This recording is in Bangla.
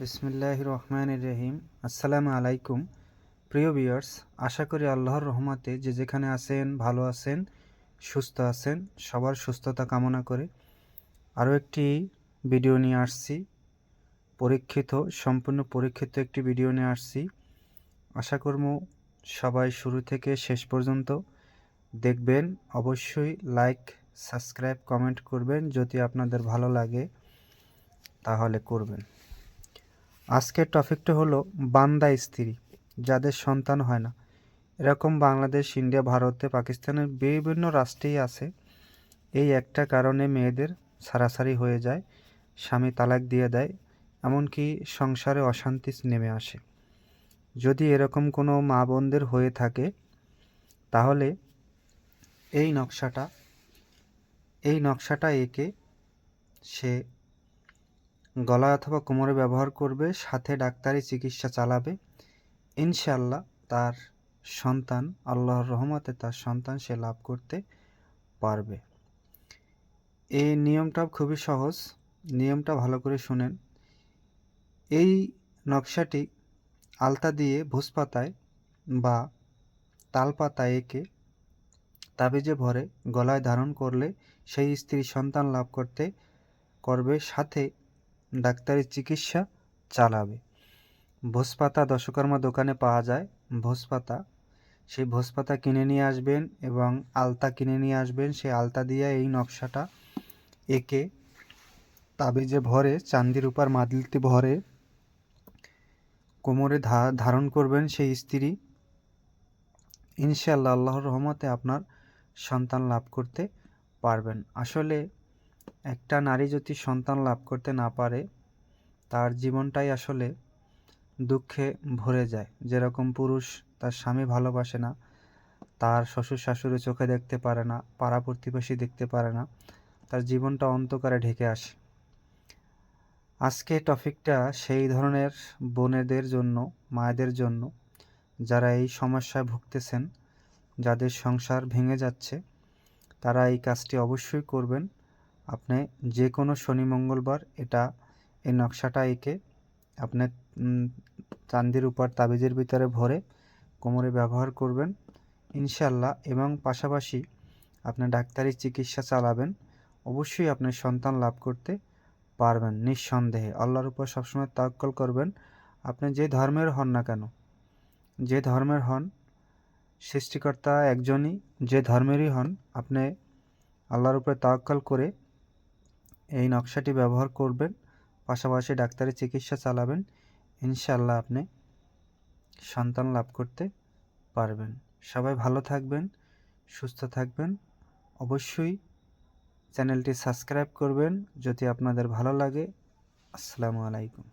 বিসমিল্লাহ রহমান রহিম। আসসালামু আলাইকুম। প্রিয় বিয়ার্স আশা করি আল্লাহর রহমাতে যে যেখানে আছেন, ভালো আছেন, সুস্থ আছেন, সবার সুস্থতা কামনা করে আরও একটি ভিডিও নিয়ে আসছি। পরীক্ষিত, সম্পূর্ণ পরীক্ষিত একটি ভিডিও নিয়ে আসছি। আশা করব সবাই শুরু থেকে শেষ পর্যন্ত দেখবেন। অবশ্যই লাইক, সাবস্ক্রাইব, কমেন্ট করবেন যদি আপনাদের ভালো লাগে, তাহলে করবেন। আজকের টপিকটা হলো বান্দা স্ত্রী, যাদের সন্তান হয় না। এরকম বাংলাদেশ, ইন্ডিয়া, ভারতে, পাকিস্তানের বিভিন্ন রাষ্ট্রেই আছে। এই একটা কারণে মেয়েদের সারাসারি হয়ে যায়, স্বামী তালাক দিয়ে দেয়, এমনকি সংসারে অশান্তি নেমে আসে। যদি এরকম কোনো মা বোনদের হয়ে থাকে, তাহলে এই নকশাটা এই নকশাটা এঁকে সে গলা অথবা কোমরে ব্যবহার করবে, সাথে ডাক্তারি চিকিৎসা চালাবে। ইনশাল্লাহ তার সন্তান, আল্লাহর রহমতে তার সন্তান সে লাভ করতে পারবে। এই নিয়মটা খুবই সহজ। নিয়মটা ভালো করে শুনেন। এই নকশাটি আলতা দিয়ে ভুস পাতায় বা তাল পাতায় এঁকে তাবিজে ভরে গলায় ধারণ করলে সেই স্ত্রী সন্তান লাভ করতে, করবে। সাথে ডাক্তারি চিকিৎসা চালাবে। ভোজপাতা দশকর্মা দোকানে পাওয়া যায়। ভোজপাতা, সেই ভোজপাতা কিনে নিয়ে আসবেন এবং আলতা কিনে নিয়ে আসবেন। সেই আলতা দিয়ে এই নকশাটা এঁকে তাবিজে ভরে, চান্দির উপর মাদলিতে ভরে কোমরে ধারণ করবেন সেই স্ত্রী। ইনশাল্লাহ আল্লাহর রহমতে আপনার সন্তান লাভ করতে পারবেন। আসলে একটা নারী যদি সন্তান লাভ করতে না পারে, তার জীবনটাই আসলে দুঃখে ভরে যায়। যেরকম পুরুষ তার স্বামী ভালোবাসে না, তার শ্বশুর শাশুড়ি চোখে দেখতে পারে না, পাড়া প্রতিবেশী দেখতে পারে না, তার জীবনটা অন্ধকারে ঢেকে আসে। আজকে টপিকটা সেই ধরনের বোনেদের জন্য, মায়েদের জন্য, যারা এই সমস্যায় ভুগতেছেন, যাদের সংসার ভেঙে যাচ্ছে, তারা এই কাজটি অবশ্যই করবেন। আপনি যে কোনো শনি, মঙ্গলবার এটা এই নকশাটা এঁকে আপনি চান্দির উপর তাবিজের ভিতরে ভরে কোমরে ব্যবহার করবেন ইনশাল্লাহ এবং পাশাপাশি আপনি ডাক্তারি চিকিৎসা চালাবেন, অবশ্যই আপনি সন্তান লাভ করতে পারবেন নিঃসন্দেহে। আল্লাহর উপর সবসময় তাক্কল করবেন, আপনি যে ধর্মের হন না কেন, যে ধর্মের হন, সৃষ্টিকর্তা একজনই, যে ধর্মেরই হন, আপনি আল্লাহর উপরে তাওয়াক্কাল করে এই নকশাটি ব্যবহার করবেন, পাশাপাশি ডাক্তারের চিকিৎসা চালাবেন ইনশাল্লাহ আপনি সন্তান লাভ করতে পারবেন। সবাই ভালো থাকবেন, সুস্থ থাকবেন। অবশ্যই চ্যানেলটি সাবস্ক্রাইব করবেন যদি আপনাদের ভালো লাগে। আসসালামু আলাইকুম।